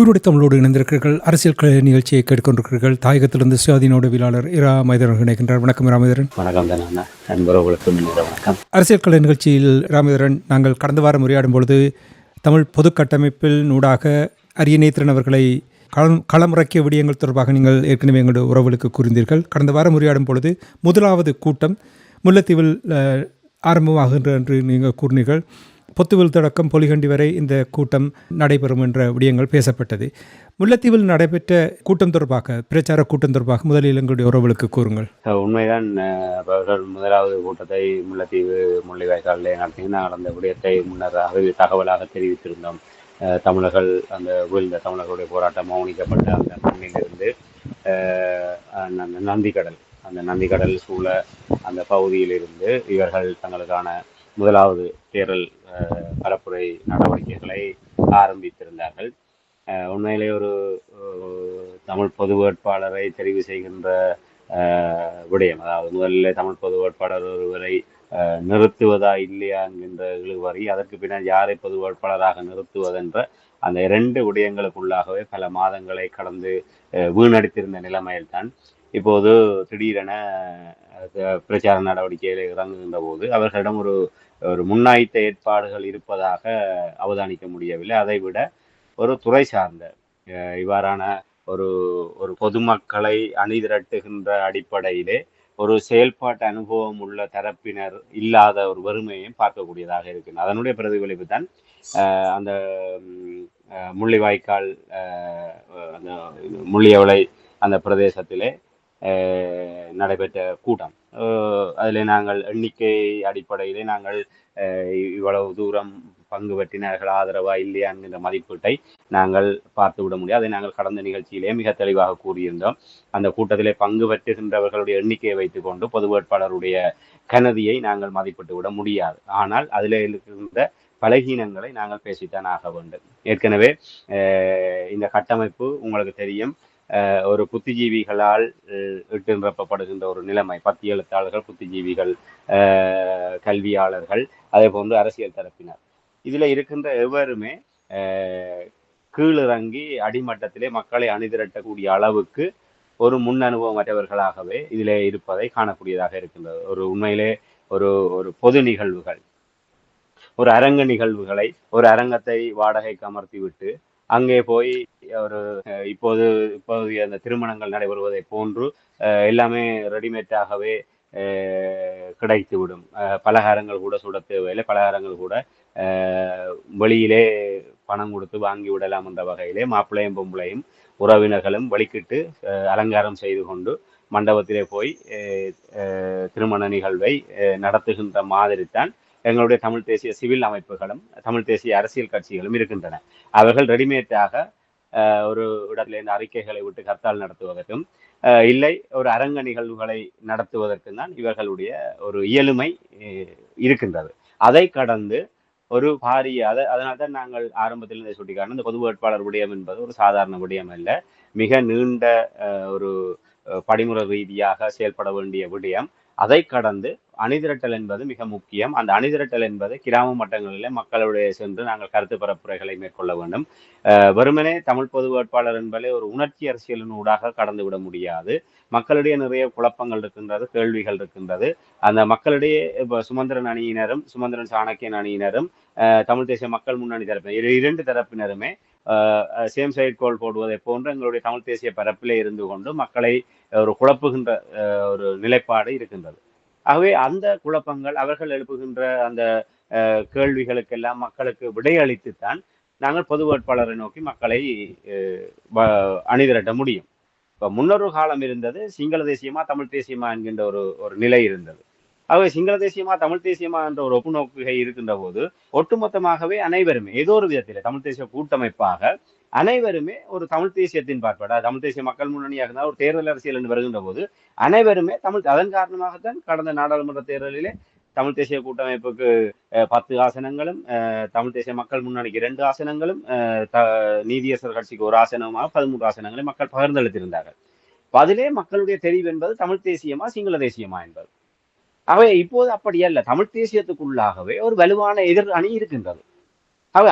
உருடைய தமிழோடு இணைந்திருக்கிறீர்கள். அரசியல் கலை நிகழ்ச்சியை கேட்டுக்கொண்டிருக்கிறீர்கள். தாயகத்திலிருந்து சுயாதீன உதவியாளர் இரா மைதரன் இணைக்கின்றார் வணக்கம் ராமேதரன் வணக்கம் வணக்கம். அரசியல் கலை நிகழ்ச்சியில் ராமேதரன் நாங்கள் கடந்த வாரம் உரையாடும் பொழுது தமிழ் பொது கட்டமைப்பில் நூடாக அரியநேத்திரன் அவர்களை களம் களமிறக்கிய விடயங்கள் தொடர்பாக நீங்கள் ஏற்கனவே எங்களுடைய உறவுகளுக்கு கூறிந்தீர்கள். கடந்த வாரம் உரையாடும் பொழுது முதலாவது கூட்டம் முல்லைத்தீவில் ஆரம்பமாகின்ற என்று நீங்கள் கூறினீர்கள். பொத்துவில் தொடக்கம் பொலிகண்டி வரை இந்த கூட்டம் நடைபெறும் என்ற விடயங்கள் பேசப்பட்டது. முல்லைத்தீவில் நடைபெற்ற கூட்டம் தொடர்பாக பிரச்சார கூட்டம் தொடர்பாக முதலில் எங்களுடைய உறவுகளுக்கு கூறுங்கள். உண்மைதான் அவர்கள் முதலாவது கூட்டத்தை முல்லைத்தீவு முள்ளிவாய்க்காலில் நடத்தி அந்த விடயத்தை முன்னராகவே தகவலாக தெரிவித்திருந்தோம். தமிழர்கள் அந்த வீழ்ந்த தமிழர்களுடைய போராட்டம் மௌனிக்கப்பட்ட அந்த மண்ணிலிருந்து அந்த நந்திக்கடல் அந்த நந்திக்கடல் சூழ அந்த பகுதியிலிருந்து இவர்கள் தங்களுக்கான முதலாவது தேர்தல் பரப்புரை நடவடிக்கைகளை ஆரம்பித்திருந்தார்கள். உண்மையிலே ஒரு தமிழ் பொது வேட்பாளரை தெரிவு செய்கின்ற அஹ், விடயம் அதாவது முதலில் தமிழ் பொது வேட்பாளர் ஒருவரை நிறுத்துவதா இல்லையா என்கின்ற இழுவரி அதற்கு பின்னர் யாரை பொது வேட்பாளராக நிறுத்துவதென்ற அந்த இரண்டு விடயங்களுக்குள்ளாகவே பல மாதங்களை கடந்து வீணடித்திருந்த நிலைமையில்தான் இப்போது திடீரென பிரச்சார நடவடிக்கையில் இறங்குகின்ற போது அவர்களிடம் ஒரு ஒரு முன்னாய்த்த ஏற்பாடுகள் இருப்பதாக அவதானிக்க முடியவில்லை. அதைவிட ஒரு துறை சார்ந்த இவ்வாறான ஒரு ஒரு பொதுமக்களை அணிதிரட்டுகின்ற அடிப்படையிலே ஒரு செயல்பாட்டு அனுபவம் உள்ள தரப்பினர் இல்லாத ஒரு வறுமையையும் பார்க்கக்கூடியதாக இருக்கின்றது. அதனுடைய பிரதிபலிப்பு தான் அந்த முள்ளிவாய்க்கால் அந்த முள்ளியவளை அந்த பிரதேசத்திலே நடைபெற்ற கூட்டம். அதில் நாங்கள் எண்ணிக்கை அடிப்படையிலே நாங்கள் இவ்வளவு தூரம் பங்கு பற்றினார்கள் ஆதரவா இல்லையா என்கிற மதிப்பீட்டை நாங்கள் பார்த்து விட முடியும் அதை நாங்கள் கடந்த நிகழ்ச்சியிலே மிக தெளிவாக கூறியிருந்தோம். அந்த கூட்டத்திலே பங்கு பெற்றுகின்றவர்களுடைய எண்ணிக்கையை வைத்துக்கொண்டு பொது வேட்பாளருடைய கனதியை நாங்கள் மதிப்பிட்டு விட முடியாது. ஆனால் அதில் இருக்கின்ற பலகீனங்களை நாங்கள் பேசித்தான் ஆக வேண்டும். ஏற்கனவே இந்த கட்டமைப்பு உங்களுக்கு தெரியும். ஒரு புத்திஜீவிகளால் அஹ், இட்டு நிரப்பப்படுகின்ற ஒரு நிலைமை. பத்தி எழுத்தாளர்கள் புத்திஜீவிகள் கல்வியாளர்கள் அதே போன்று அரசியல் தரப்பினர். இதில் இருக்கின்ற எவருமே கீழிறங்கி அடிமட்டத்திலே மக்களை அணிதிரட்டக்கூடிய அளவுக்கு ஒரு முன் அனுபவமற்றவர்களாகவே இதிலே இருப்பதை காணக்கூடியதாக இருக்கின்றது. ஒரு உண்மையிலே ஒரு ஒரு பொது நிகழ்வுகள். ஒரு அரங்க நிகழ்வுகளை ஒரு அரங்கத்தை வாடகைக்கு அமர்த்தி விட்டு அங்கே போய் ஒரு இப்போது இப்போது அந்த திருமணங்கள் நடைபெறுவதை போன்று எல்லாமே ரெடிமேட்டாகவே கிடைத்துவிடும் பலகாரங்கள் கூட சுட தேவையில்லை பலகாரங்கள் கூட வெளியிலே பணம் கொடுத்து வாங்கி விடலாம் என்ற வகையிலே மாப்பிள்ளையும் பொம்பளையும் உறவினர்களும் வழிக்கிட்டு அலங்காரம் செய்து கொண்டு மண்டபத்திலே போய் திருமண நிகழ்வை நடத்துகின்ற மாதிரி தான் எங்களுடைய தமிழ் தேசிய சிவில் அமைப்புகளும் தமிழ் தேசிய அரசியல் கட்சிகளும் இருக்கின்றன. அவர்கள் ரெடிமேட்டாக ஒரு இடத்துல இந்த அறிக்கைகளை விட்டு கர்த்தால் நடத்துவதற்கும் அஹ், இல்லை ஒரு அரங்க நிகழ்வுகளை நடத்துவதற்கும் தான் இவர்களுடைய ஒரு இயலுமை இருக்கின்றது. அதை கடந்து ஒரு பாரிய அதை அதனால தான் நாங்கள் ஆரம்பத்தில் இருந்தே இந்த பொது வேட்பாளர் விடயம் என்பது ஒரு சாதாரண விடயம் அல்ல. மிக நீண்ட அஹ், ஒரு படிமுறை ரீதியாக செயல்பட வேண்டிய விடயம். அதை கடந்து அணிதிரட்டல் என்பது மிக முக்கியம். அந்த அணிதிரட்டல் என்பது கிராம மட்டங்களிலே மக்களுடைய சென்று நாங்கள் கருத்து பரப்புரைகளை மேற்கொள்ள வேண்டும். அஹ், வெறுமனே தமிழ் பொது வேட்பாளர் என்பதே ஒரு உணர்ச்சி அரசியலின் ஊடாக கடந்து விட முடியாது. மக்களிடையே நிறைய குழப்பங்கள் இருக்கின்றது கேள்விகள் இருக்கின்றது. அந்த மக்களிடையே இப்போ சுமந்திரன் அணியினரும் சுமந்திரன் சாணக்கியன் அணியினரும் அஹ், தமிழ் தேசிய மக்கள் முன்னணி தரப்பினர் இரண்டு தரப்பினருமே சேம் சைட் கோல் போடுவதை போன்று எங்களுடைய தமிழ் தேசிய பரப்பிலே இருந்து கொண்டு மக்களை ஒரு குழப்புகின்ற அஹ், ஒரு நிலைப்பாடு இருக்கின்றது. ஆகவே அந்த குழப்பங்கள் அவர்கள் எழுப்புகின்ற அந்த அஹ், கேள்விகளுக்கெல்லாம் மக்களுக்கு விடையளித்துத்தான் நாங்கள் பொது வேட்பாளரை நோக்கி மக்களை அஹ், அணிதிரட்ட முடியும். இப்ப முன்னொரு காலம் இருந்தது சிங்கள தேசியமா தமிழ் தேசியமா என்கின்ற ஒரு ஒரு நிலை இருந்தது. ஆகவே சிங்கள தேசியமா தமிழ் தேசியமா என்ற ஒரு ஒப்புநோக்குகை இருக்கின்ற போது ஒட்டுமொத்தமாகவே அனைவருமே ஏதோ ஒரு விதத்தில் தமிழ் தேசிய கூட்டமைப்பாக அனைவருமே ஒரு தமிழ் தேசியத்தின் பார்ப்பாடு தமிழ் தேசிய மக்கள் முன்னணியாக இருந்தால் ஒரு தேர்தல் அரசியல் என்று வருகின்ற போது அனைவருமே தமிழ் அதன் காரணமாகத்தான் கடந்த நாடாளுமன்ற தேர்தலிலே தமிழ் தேசிய கூட்டமைப்புக்கு அஹ், பத்து ஆசனங்களும் அஹ், தமிழ் தேசிய மக்கள் முன்னணிக்கு இரண்டு ஆசனங்களும் த- நீதியரசர் கட்சிக்கு ஒரு ஆசனமாக பதிமூன்று ஆசனங்களை மக்கள் பகிர்ந்தளித்திருந்தார்கள். அதிலே மக்களுடைய தெரிவு என்பது தமிழ் தேசியமா சிங்கள தேசியமா என்பது. ஆகவே இப்போது அப்படி அல்ல. தமிழ் தேசியத்துக்குள்ளாகவே ஒரு வலுவான எதிர் அணி இருக்கின்றது.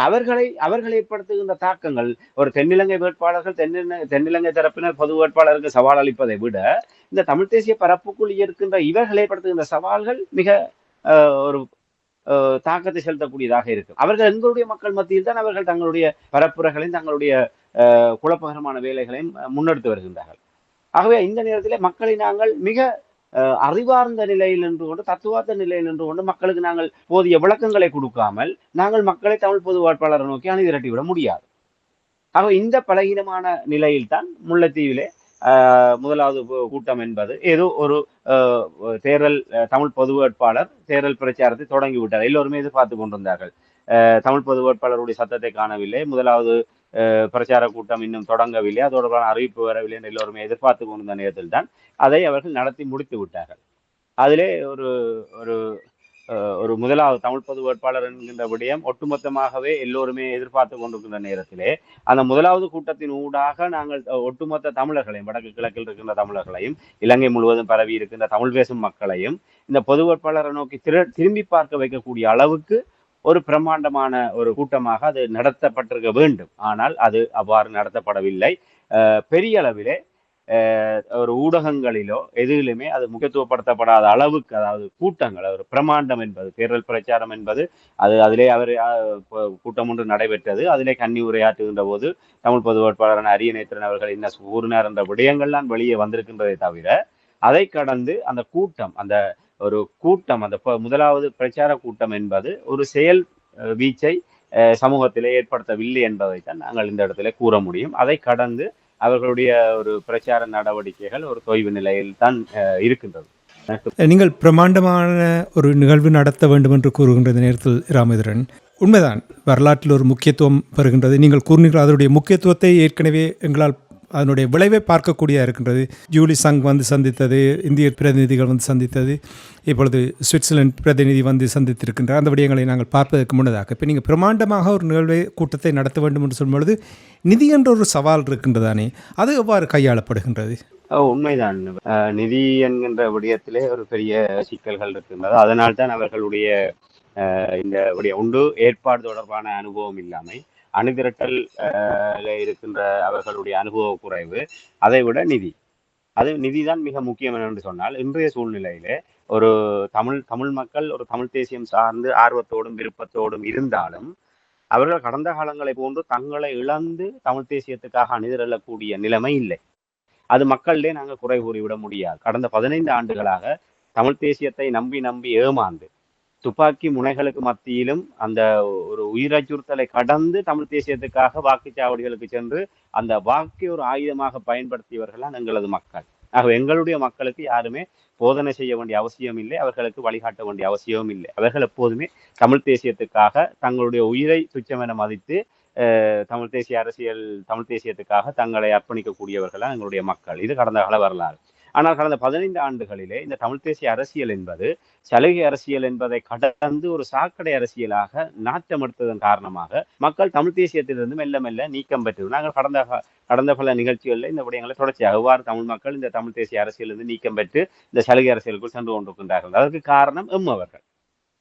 அவர்களை அவர்கள் ஏற்படுத்துகின்ற தாக்கங்கள் ஒரு தென்னிலங்கை வேட்பாளர்கள் தென்னிலங்கை தென்னிலங்கை தரப்பினர் பொது வேட்பாளருக்கு சவால் அளிப்பதை விட இந்த தமிழ் தேசிய பரப்புக்குள் இருக்கின்ற இவர்கள் ஏற்படுத்துகின்ற சவால்கள் மிக அஹ், ஒரு தாக்கத்தை செலுத்தக்கூடியதாக இருக்கும். அவர்கள் எங்களுடைய மக்கள் மத்தியில் தான் அவர்கள் தங்களுடைய பரப்புரைகளையும் தங்களுடைய குழப்பகரமான வேலைகளையும் முன்னெடுத்து வருகின்றார்கள். ஆகவே இந்த நேரத்திலே மக்களை நாங்கள் மிக அறிவார்ந்த நிலையில் நின்று கொண்டு தத்துவார்த்த நிலையில் நின்று கொண்டு மக்களுக்கு நாங்கள் போதிய விளக்கங்களை கொடுக்காமல் நாங்கள் மக்களை தமிழ் பொது வேட்பாளரை நோக்கி அணி திரட்டிவிட முடியாது. ஆக இந்த பலகீனமான நிலையில் தான் முல்லைத்தீவிலே ஆஹ், முதலாவது கூட்டம் என்பது. ஏதோ ஒரு தேர்தல் தமிழ் பொது வேட்பாளர் தேர்தல் பிரச்சாரத்தை தொடங்கி விட்டார் எல்லோருமே எதிர்பார்த்து கொண்டிருந்தார்கள். தமிழ் பொது வேட்பாளருடைய சத்தத்தை காணவில்லை. முதலாவது பிரச்சார கூட்டம் இன்னும் தொடங்கவில்லை. அதோட அறிவிப்பு வரவில்லை என்று எல்லோருமே எதிர்பார்த்து கொண்டிருந்த நேரத்தில் தான் அதை அவர்கள் நடத்தி முடித்து விட்டார்கள். அதிலே ஒரு ஒரு அஹ், ஒரு முதலாவது தமிழ் பொது வேட்பாளர் என்கின்ற விடயம் ஒட்டுமொத்தமாகவே எல்லோருமே எதிர்பார்த்து கொண்டிருக்கின்ற நேரத்திலே அந்த முதலாவது கூட்டத்தின் ஊடாக நாங்கள் ஒட்டுமொத்த தமிழர்களையும் வடக்கு கிழக்கில் இருக்கின்ற தமிழர்களையும் இலங்கை முழுவதும் பரவி இருக்கின்ற தமிழ் பேசும் மக்களையும் இந்த பொது வேட்பாளரை நோக்கி திரு திரும்பி பார்க்க வைக்கக்கூடிய அளவுக்கு ஒரு பிரம்மாண்டமான ஒரு கூட்டமாக அது நடத்தப்பட்டிருக்க வேண்டும். ஆனால் அது அவ்வாறு நடத்தப்படவில்லை. அஹ், பெரிய அளவிலே ஒரு ஊடகங்களிலோ எதிலுமே அது முக்கியத்துவப்படுத்தப்படாத அளவுக்கு அதாவது கூட்டங்கள் ஒரு பிரமாண்டம் என்பது தேர்தல் பிரச்சாரம் என்பது அது அதிலே அவர் கூட்டம் ஒன்று நடைபெற்றது. அதிலே கன்னி உரையாற்றுகின்ற போது தமிழ் பொது வேட்பாளரான அரியநேத்திரன் அவர்கள் என்ன கூறினார் என்ற விடயங்கள்லாம் வெளியே வந்திருக்கின்றதை தவிர அதை கடந்து அந்த கூட்டம் அந்த ஒரு கூட்டம் அந்த முதலாவது பிரச்சார கூட்டம் என்பது ஒரு செயல் வீச்சை சமூகத்தில் சமூகத்திலே ஏற்படுத்தவில்லை என்பதைத்தான் நாங்கள் இந்த இடத்துல கூற முடியும். அதை கடந்து அவர்களுடைய ஒரு பிரச்சார நடவடிக்கைகள் ஒரு தொய்வு நிலையில் தான் இருக்கின்றது. நீங்கள் பிரமாண்டமான ஒரு நிகழ்வு நடத்த வேண்டும் என்று கூறுகின்ற நேரத்தில் ராமேந்திரன் உண்மைதான் வரலாற்றில் ஒரு முக்கியத்துவம் பெறுகின்றது. நீங்கள் கூறினீர்கள் அதனுடைய முக்கியத்துவத்தை ஏற்கனவே எங்களால் அதனுடைய விளைவை பார்க்கக்கூடிய இருக்கின்றது. ஜூலி சங் வந்து சந்தித்தது இந்திய பிரதிநிதிகள் வந்து சந்தித்தது இப்பொழுது சுவிட்சர்லாந்து பிரதிநிதி வந்து சந்தித்திருக்கின்றார். அந்த விடயங்களை நாங்கள் பார்ப்பதற்கு முன்னதாக. இப்போ நீங்கள் பிரமாண்டமாக ஒரு நிகழ்வை கூட்டத்தை நடத்த வேண்டும் என்று சொல்லும்பொழுது நிதி என்ற ஒரு சவால் இருக்கின்றதானே அது எவ்வாறு கையாளப்படுகின்றது? உண்மைதான். நிதி என்கின்ற விடயத்திலே ஒரு பெரிய சிக்கல்கள் இருக்கின்றது. அதனால் தான் அவர்களுடைய இந்த உடைய உண்டு. ஏற்பாடு தொடர்பான அனுபவம் இல்லாமை. அணிதிரட்டல் இருக்கின்ற அவர்களுடைய அனுபவ குறைவு அதை விட நிதி. அது நிதிதான் மிக முக்கியம் என்று சொன்னால் இன்றைய சூழ்நிலையிலே ஒரு தமிழ் தமிழ் மக்கள் ஒரு தமிழ் தேசியம் சார்ந்து ஆர்வத்தோடும் விருப்பத்தோடும் இருந்தாலும் அவர்கள் கடந்த காலங்களை போன்று தங்களை இழந்து தமிழ் தேசியத்துக்காக அணிதிரளக்கூடிய நிலைமை இல்லை. அது மக்களிலே நாங்கள் குறை கூறிவிட முடியாது. கடந்த பதினைந்து ஆண்டுகளாக தமிழ் தேசியத்தை நம்பி நம்பி ஏமாந்து துப்பாக்கி முனைகளுக்கு மத்தியிலும் அந்த ஒரு உயிரச்சுறுத்தலை கடந்து தமிழ் தேசியத்துக்காக வாக்குச்சாவடிகளுக்கு சென்று அந்த வாக்கை ஒரு ஆயுதமாக பயன்படுத்தியவர்கள் எங்களது மக்கள். ஆகவே எங்களுடைய மக்களுக்கு யாருமே போதனை செய்ய வேண்டிய அவசியம் இல்லை அவர்களுக்கு வழிகாட்ட வேண்டிய அவசியமும் இல்லை. அவர்கள் எப்போதுமே தமிழ் தேசியத்துக்காக தங்களுடைய உயிரை துச்சமென மதித்து தமிழ் தேசிய அரசியல் தமிழ் தேசியத்துக்காக தங்களை அர்ப்பணிக்கக்கூடியவர்களாக எங்களுடைய மக்கள். இது கடந்த கால வரலாறு. ஆனால் கடந்த பதினைந்து ஆண்டுகளிலே இந்த தமிழ் தேசிய அரசியல் என்பது சலுகை அரசியல் என்பதை கடந்து ஒரு சாக்கடை அரசியலாக நாட்டம் எடுத்ததன் காரணமாக மக்கள் தமிழ் தேசியத்திலிருந்து மெல்ல மெல்ல நீக்கம் பெற்று நாங்கள் கடந்த கடந்த பல நிகழ்ச்சிகளில் இந்த விடயங்களை தொடர்ச்சியாக எவ்வாறு தமிழ் மக்கள் இந்த தமிழ் தேசிய அரசியலிருந்து நீக்கம் பெற்று இந்த சலுகை அரசியலுக்குள் சென்று கொண்டிருக்கின்றார்கள். அதற்கு காரணம் எம் அவர்கள்.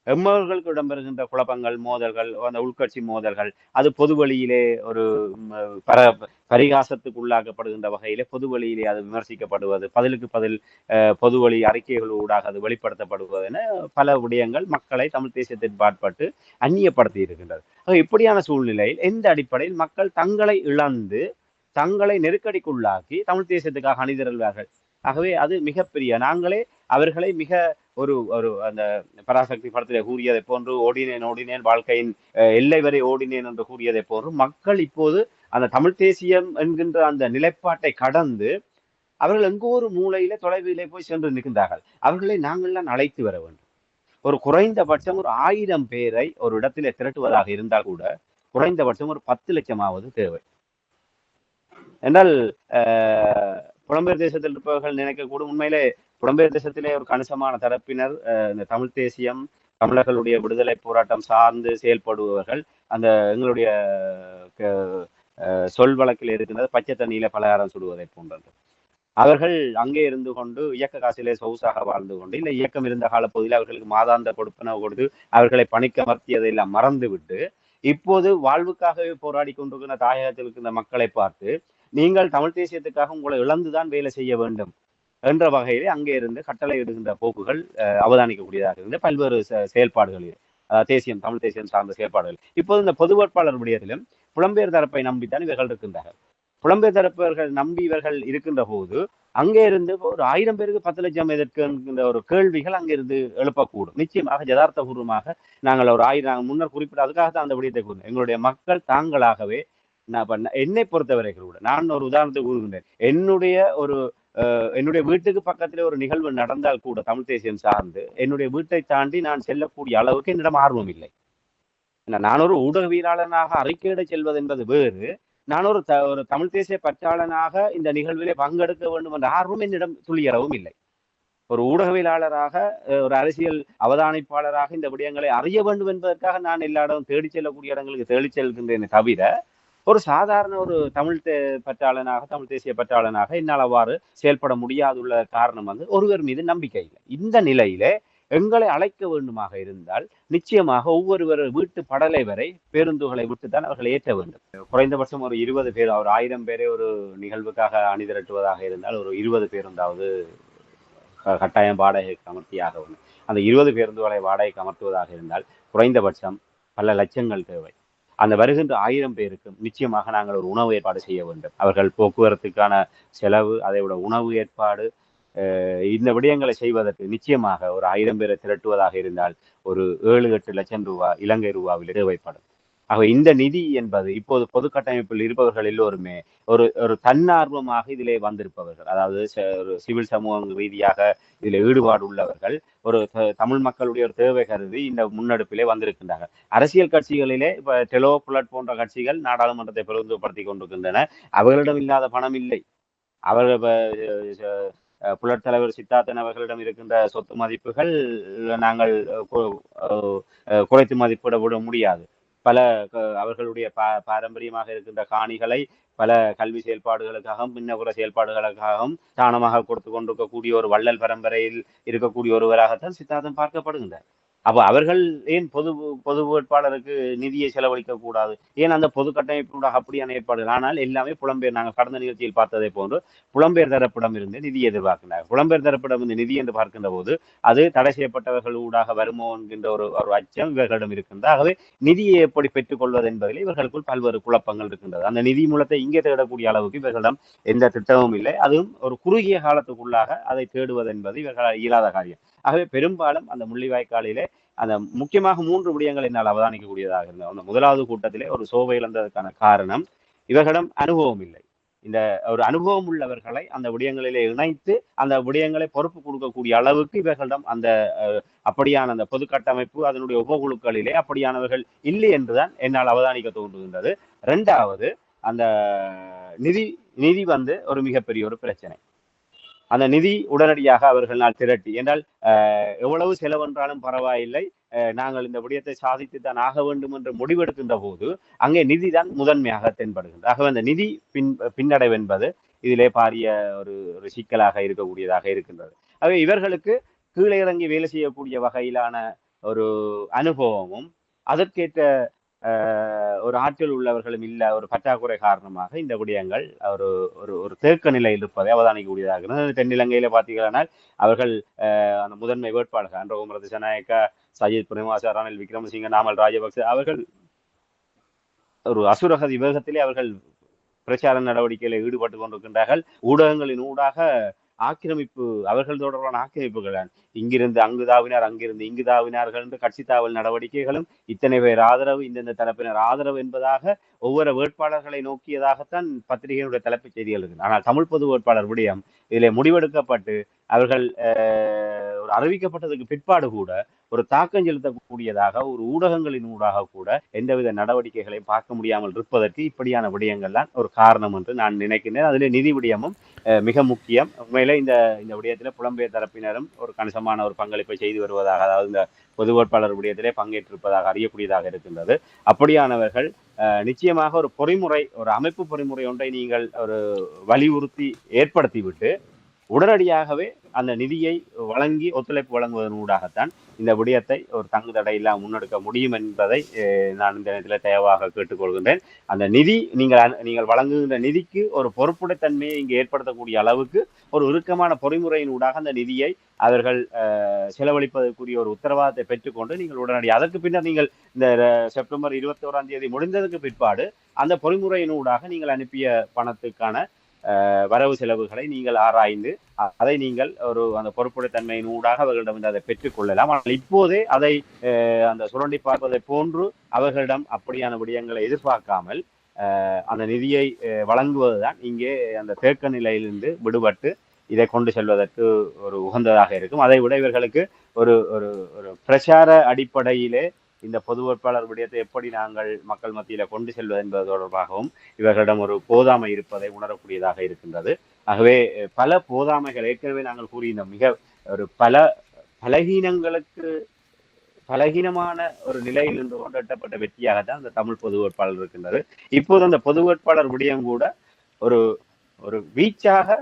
எம்மவர்களுக்கு இடம்பெறுகின்ற குழப்பங்கள் மோதல்கள் அந்த உள்கட்சி மோதல்கள் அது பொது வழியிலே ஒரு பர பரிகாசத்துக்கு உள்ளாக்கப்படுகின்ற வகையிலே பொது வழியிலே அது விமர்சிக்கப்படுவது பதிலுக்கு பதில் அஹ், பொது வழி அறிக்கைகள் ஊடாக அது வெளிப்படுத்தப்படுவது என பல விடயங்கள் மக்களை தமிழ் தேசியத்தின் பாட்பட்டு அந்நியப்படுத்தி இருக்கின்றது. ஆக இப்படியான சூழ்நிலையில் எந்த அடிப்படையில் மக்கள் தங்களை இழந்து தங்களை நெருக்கடிக்குள்ளாக்கி தமிழ் தேசியத்துக்காக அணிதிரள்வார்கள்? ஆகவே அது மிகப்பெரிய நாங்களே அவர்களை மிக ஒரு ஒரு அந்த பராசக்தி படத்திலே கூறியதை போன்று ஓடினேன் ஓடினேன் வாழ்க்கையின் எல்லை வரை ஓடினேன் என்று கூறியதை போன்று மக்கள் இப்போது அந்த தமிழ் தேசியம் என்கின்ற அந்த நிலைப்பாட்டை கடந்து அவர்கள் எங்கோ ஒரு மூலையிலே தொலைவிலே போய் சென்று நிற்கின்றார்கள். அவர்களை நாங்கள்லாம் அழைத்து வர வேண்டும். ஒரு குறைந்தபட்சம் ஒரு ஆயிரம் பேரை ஒரு இடத்திலே திரட்டுவதாக இருந்தால் கூட குறைந்தபட்சம் ஒரு பத்து லட்சமாவது தேவை. என்றால் புலம்பெயர் தேசத்தில் இருப்பவர்கள் நினைக்கக்கூடும். உண்மையிலே புலம்பெயர் தேசத்திலே ஒரு கணிசமான தரப்பினர் இந்த தமிழ் தேசியம் தமிழர்களுடைய விடுதலை போராட்டம் சார்ந்து செயல்படுபவர்கள். அந்த எங்களுடைய சொல் வழக்கில் இருக்கின்றது பச்சை தண்ணியில பலகாரம் சுடுவதை போன்றது. அவர்கள் அங்கே இருந்து கொண்டு இயக்க காசிலே சொகுசாக வாழ்ந்து கொண்டு இல்லை இயக்கம் இருந்த காலப்பகுதியில் அவர்களுக்கு மாதாந்த கொடுப்பனவு கொடுத்து அவர்களை பணிக்கமர்த்தியதையெல்லாம் மறந்துவிட்டு இப்போது வாழ்வுக்காகவே போராடி கொண்டிருக்கிற தாயகத்தில் இருக்கின்ற மக்களை பார்த்து நீங்கள் தமிழ் தேசியத்துக்காக உங்களை இழந்துதான் வேலை செய்ய வேண்டும் என்ற வகையிலே அங்கே இருந்து கட்டளை இடுகின்ற போக்குகள் அவதானிக்கக்கூடியதாக இருந்த பல்வேறு செயல்பாடுகளில் செயல்பாடுகள் தேசியம் தமிழ் தேசியம் சார்ந்த செயல்பாடுகள். இப்போது இந்த பொது வேட்பாளர் விடயத்திலும் புலம்பெயர் தரப்பை நம்பித்தான் இவர்கள் இருக்கின்றார்கள். புலம்பெயர் தரப்பவர்கள் நம்பி இவர்கள் இருக்கின்ற போது அங்கே இருந்து ஒரு ஆயிரம் பேருக்கு பத்து லட்சம் எதற்கு என்கின்ற ஒரு கேள்விகள் அங்கிருந்து எழுப்பக்கூடும். நிச்சயமாக யதார்த்தபூர்வமாக நாங்கள் ஒரு ஆயிரம் நாங்கள் முன்னர் குறிப்பிட்ட அதுக்காக தான் அந்த விடயத்தை கூறினோம். எங்களுடைய மக்கள் தாங்களாகவே நான் பண்ண என்னை பொறுத்தவரைகள் கூட நான் ஒரு உதாரணத்துக்கு கூறுகின்றேன். என்னுடைய ஒரு அஹ், என்னுடைய வீட்டுக்கு பக்கத்துல ஒரு நிகழ்வு நடந்தால் கூட தமிழ் தேசியம் சார்ந்து என்னுடைய வீட்டை தாண்டி நான் செல்லக்கூடிய அளவுக்கு என்னிடம் ஆர்வம் இல்லை. என்ன, நான் ஒரு ஊடகவியலாளனாக அறிக்கையிட செல்வது என்பது வேறு. நான் ஒரு த- ஒரு தமிழ் தேசிய பற்றாளனாக இந்த நிகழ்விலே பங்கெடுக்க வேண்டும் என்ற ஆர்வம் என்னிடம் துளியளவும் இல்லை. ஒரு ஊடகவியலாளராக ஒரு அரசியல் அவதானிப்பாளராக இந்த விடயங்களை அறிய வேண்டும் என்பதற்காக நான் எல்லா இடமும் தேடிச் செல்லக்கூடிய இடங்களுக்கு தேடிச் செல்கின்றேனே தவிர ஒரு சாதாரண ஒரு தமிழ் தே பற்றாளனாக தமிழ் தேசிய பற்றாளனாக என்னால் அவ்வாறு செயல்பட முடியாதுள்ள காரணம் வந்து ஒருவர் மீது நம்பிக்கை இல்லை. இந்த நிலையிலே எங்களை அழைக்க வேண்டுமாக இருந்தால் நிச்சயமாக ஒவ்வொருவர் வீட்டு படலை வரை பேருந்துகளை விட்டுத்தான் அவர்கள் ஏற்ற வேண்டும். குறைந்தபட்சம் ஒரு இருபது பேர் ஒரு ஆயிரம் பேரை ஒரு நிகழ்வுக்காக அணிதிரட்டுவதாக இருந்தால் ஒரு இருபது பேருந்தாவது கட்டாயம் வாடகைக்கு அமர்த்தியாக வேண்டும். அந்த இருபது பேருந்துகளை வாடகைக்கு அமர்த்துவதாக இருந்தால் குறைந்தபட்சம் பல லட்சங்கள் தேவை. அந்த வருகின்ற ஆயிரம் பேருக்கு நிச்சயமாக நாங்கள் ஒரு உணவு ஏற்பாடு செய்ய வேண்டும். அவர்கள் போக்குவரத்துக்கான செலவு அதை விட உணவு ஏற்பாடு இந்த விடயங்களை செய்வதற்கு நிச்சயமாக ஒரு ஆயிரம் பேரை திரட்டுவதாக இருந்தால் ஒரு ஏழு எட்டு லட்சம் ரூபாய் இலங்கை ரூபாவில் தேவைப்படும். ஆக இந்த நிதி என்பது இப்போது பொது கட்டமைப்பில் இருப்பவர்கள் எல்லோருமே ஒரு ஒரு தன்னார்வமாக இதிலே வந்திருப்பவர்கள். அதாவது ச- ஒரு சிவில் சமூகம் ரீதியாக இதில் ஈடுபாடு உள்ளவர்கள் ஒரு த- தமிழ் மக்களுடைய ஒரு தேவை கருதி இந்த முன்னெடுப்பிலே வந்திருக்கின்றார்கள். அரசியல் கட்சிகளிலே இப்ப டெலோ புலட் போன்ற கட்சிகள் நாடாளுமன்றத்தை பிரதிநிதிப்படுத்தி கொண்டிருக்கின்றன. அவர்களிடம் இல்லாத பணம் இல்லை. அவர்கள் புலட் தலைவர் சித்தார்த்தன் அவர்களிடம் இருக்கின்ற சொத்து மதிப்புகள் நாங்கள் குறைத்து மதிப்பிட விட முடியாது. பல அவர்களுடைய பா பாரம்பரியமாக இருக்கின்ற காணிகளை பல கல்வி செயல்பாடுகளுக்காகவும் பின்னபுற செயல்பாடுகளுக்காகவும் தானமாக கொடுத்து கொண்டிருக்கக்கூடிய ஒரு வள்ளல் பரம்பரையில் இருக்கக்கூடிய ஒருவராகத்தான் சித்தார்த்தம் பார்க்கப்படுகின்றார். அப்போ அவர்கள் ஏன் பொது பொது வேட்பாளருக்கு நிதியை செலவழிக்க கூடாது? ஏன் அந்த பொது கட்டமைப்பினூடாக அப்படியான ஏற்பாடுகள் ஆனால் எல்லாமே புலம்பெயர். நாங்கள் கடந்த நிகழ்ச்சியில் பார்த்ததை போன்று புலம்பெயர் தரப்பிடம் இருந்து நிதி எதிர்பார்க்கின்றார் புலம்பெயர் தரப்பிடம் இருந்து நிதி என்று பார்க்கின்ற போது அது தடை செய்யப்பட்டவர்கள் ஊடாக வருமோ என்கின்ற ஒரு ஒரு அச்சம் இவர்களிடம் இருக்கின்றது. ஆகவே நிதியை எப்படி பெற்றுக்கொள்வது என்பதில் இவர்களுக்குள் பல்வேறு குழப்பங்கள் இருக்கின்றது. அந்த நிதி மூலத்தை இங்கே தேடக்கூடிய அளவுக்கு இவர்களிடம் எந்த திட்டமும் இல்லை. அதுவும் ஒரு குறுகிய காலத்துக்குள்ளாக அதை தேடுவது என்பது இவர்களால் இயலாத காரியம். ஆகவே பெரும்பாலும் அந்த முள்ளிவாய்க்காலிலே அந்த முக்கியமாக மூன்று விடயங்கள் என்னால் அவதானிக்கக்கூடியதாக இருந்தது. அந்த முதலாவது கூட்டத்திலே ஒரு சோவை இழந்ததற்கான காரணம் இவர்களிடம் அனுபவம் இல்லை. இந்த ஒரு அனுபவம் உள்ளவர்களை அந்த விடயங்களிலே இணைத்து அந்த விடயங்களை பொறுப்பு கொடுக்கக்கூடிய அளவுக்கு இவர்களிடம் அந்த அப்படியான அந்த பொது கட்டமைப்பு அதனுடைய உபகுழுக்களிலே அப்படியானவர்கள் இல்லை என்றுதான் என்னால் அவதானிக்க தோன்றுகின்றது. ரெண்டாவது அந்த நிதி நிதி வந்து ஒரு மிகப்பெரிய ஒரு பிரச்சனை. அந்த நிதி உடனடியாக அவர்களால் திரட்டி. என்றால் அஹ், எவ்வளவு செலவென்றாலும் பரவாயில்லை. நாங்கள் இந்த விடயத்தை சாதித்து தான் ஆக வேண்டும் என்று முடிவெடுக்கின்ற போது அங்கே நிதி தான் முதன்மையாக தென்படுகின்றது. ஆகவே அந்த நிதி பின் பின்னடைவு என்பது இதிலே பாரிய ஒரு ஒரு சிக்கலாக இருக்கக்கூடியதாக இருக்கின்றது. ஆகவே இவர்களுக்கு கீழே இறங்கி வேலை செய்யக்கூடிய வகையிலான ஒரு அனுபவமும் அதற்கேற்ற ஒரு ஆற்றல் உள்ளவர்களும் இல்லை ஒரு பற்றாக்குறை காரணமாக இந்த குடியங்கள் ஒரு ஒரு ஒரு தேக்க நிலையில் இருப்பதை அவதானிக்கக்கூடியதாக இருக்கிறது தென்னிலங்கையில பார்த்தீங்கன்னா அவர்கள் அந்த முதன்மை வேட்பாளர்கள் அன்றகுமர திசநாயக்கா சஜித் பிரேமாசா ரணில் விக்ரமசிங்க நாமல் ராஜபக்ச அவர்கள் ஒரு அசுரகதி வேகத்திலே அவர்கள் பிரச்சார நடவடிக்கையில் ஈடுபட்டு கொண்டிருக்கின்றார்கள். ஊடகங்களின் ஊடாக ஆக்கிரமிப்பு அவர்கள் தொடர்பான ஆக்கிரமிப்புகள் இங்கிருந்து அங்கு தாவினார் அங்கிருந்து இங்கு தாவினார்கள் என்று கட்சி தாவல் நடவடிக்கைகளும் இத்தனை பேர் ஆதரவு இந்தந்த தரப்பினர் ஆதரவு என்பதாக ஒவ்வொரு வேட்பாளர்களை நோக்கியதாகத்தான் பத்திரிகையினுடைய தலைப்புச் செய்திகள் இருக்கு ஆனால் தமிழ் பொது வேட்பாளர் விடயம் இதில் முடிவெடுக்கப்பட்டு அவர்கள் ஒரு அறிவிக்கப்பட்டதுக்கு பிற்பாடு கூட ஒரு தாக்கம் செலுத்தக்கூடியதாக ஒரு ஊடகங்களின் ஊடாக கூட எந்தவித நடவடிக்கைகளையும் பார்க்க முடியாமல் இருப்பதற்கு இப்படியான விடயங்கள் தான் ஒரு காரணம் என்று நான் நினைக்கின்றேன். அதிலே நிதி விடயமும் மிக முக்கியம். உண்மையிலே இந்த இந்த விடயத்தில் புலம்பெயர் தரப்பினரும் ஒரு கணிசமான ஒரு பங்களிப்பை செய்து வருவதாக அதாவது இந்த பொது வேட்பாளர் விடயத்திலே பங்கேற்றிருப்பதாக அறியக்கூடியதாக இருக்கின்றது. அப்படியானவர்கள் நிச்சயமாக ஒரு பொறிமுறை ஒரு அமைப்பு பொறிமுறை ஒன்றை நீங்கள் ஒரு வலியுறுத்தி ஏற்படுத்திவிட்டு உடனடியாகவே அந்த நிதியை வழங்கி ஒத்துழைப்பு வழங்குவதன் ஊடாகத்தான் இந்த விடயத்தை ஒரு தங்கு தடை முன்னெடுக்க முடியும் என்பதை நான் இந்த நேரத்தில் தயவாக கேட்டுக்கொள்கின்றேன். அந்த நிதி நீங்கள் நீங்கள் வழங்குகின்ற நிதிக்கு ஒரு பொறுப்புடைத்தன்மையை இங்கு ஏற்படுத்தக்கூடிய அளவுக்கு ஒரு இறுக்கமான பொறிமுறையின் ஊடாக அந்த நிதியை அவர்கள் செலவழிப்பதற்குரிய ஒரு உத்தரவாதத்தை பெற்றுக்கொண்டு நீங்கள் உடனடி அதற்கு பின்னர் நீங்கள் இந்த செப்டம்பர் இருபத்தி ஓராம் தேதி முடிந்ததுக்கு பிற்பாடு அந்த பொறிமுறையின் ஊடாக நீங்கள் அனுப்பிய பணத்துக்கான வரவு செலவுகளை நீங்கள் ஆராய்ந்து அதை நீங்கள் ஒரு அந்த பொறுப்புடைத்தன்மையின் ஊடாக அவர்களிடம் வந்து அதை பெற்றுக்கொள்ளலாம் ஆனால் இப்போதே அதை அந்த சுரண்டி பார்ப்பதை போன்று அவர்களிடம் அப்படியான விடயங்களை எதிர்பார்க்காமல் அஹ், அந்த நிதியை அஹ், வழங்குவதுதான் இங்கே அந்த தேக்க நிலையிலிருந்து விடுபட்டு இதை கொண்டு செல்வதற்கு ஒரு உகந்ததாக இருக்கும். அதை விட இவர்களுக்கு ஒரு ஒரு ஒரு பிரச்சார அடிப்படையிலே இந்த பொது வேட்பாளர் விடயத்தை எப்படி நாங்கள் மக்கள் மத்தியில கொண்டு செல்வது என்பது தொடர்பாகவும் இவர்களிடம் ஒரு போதாமை இருப்பதை உணரக்கூடியதாக இருக்கின்றது. ஆகவே பல போதாமைகள் ஏற்கனவே நாங்கள் கூறியிருந்தோம். மிக ஒரு பல பலகீனங்களுக்கு பலகீனமான ஒரு நிலையில் இருந்து கொண்டு எட்டப்பட்ட வெற்றியாகத்தான் அந்த தமிழ் பொது வேட்பாளர் இருக்கின்றது. இப்போது அந்த பொது வேட்பாளர் விடயம் கூட ஒரு ஒரு வீச்சாக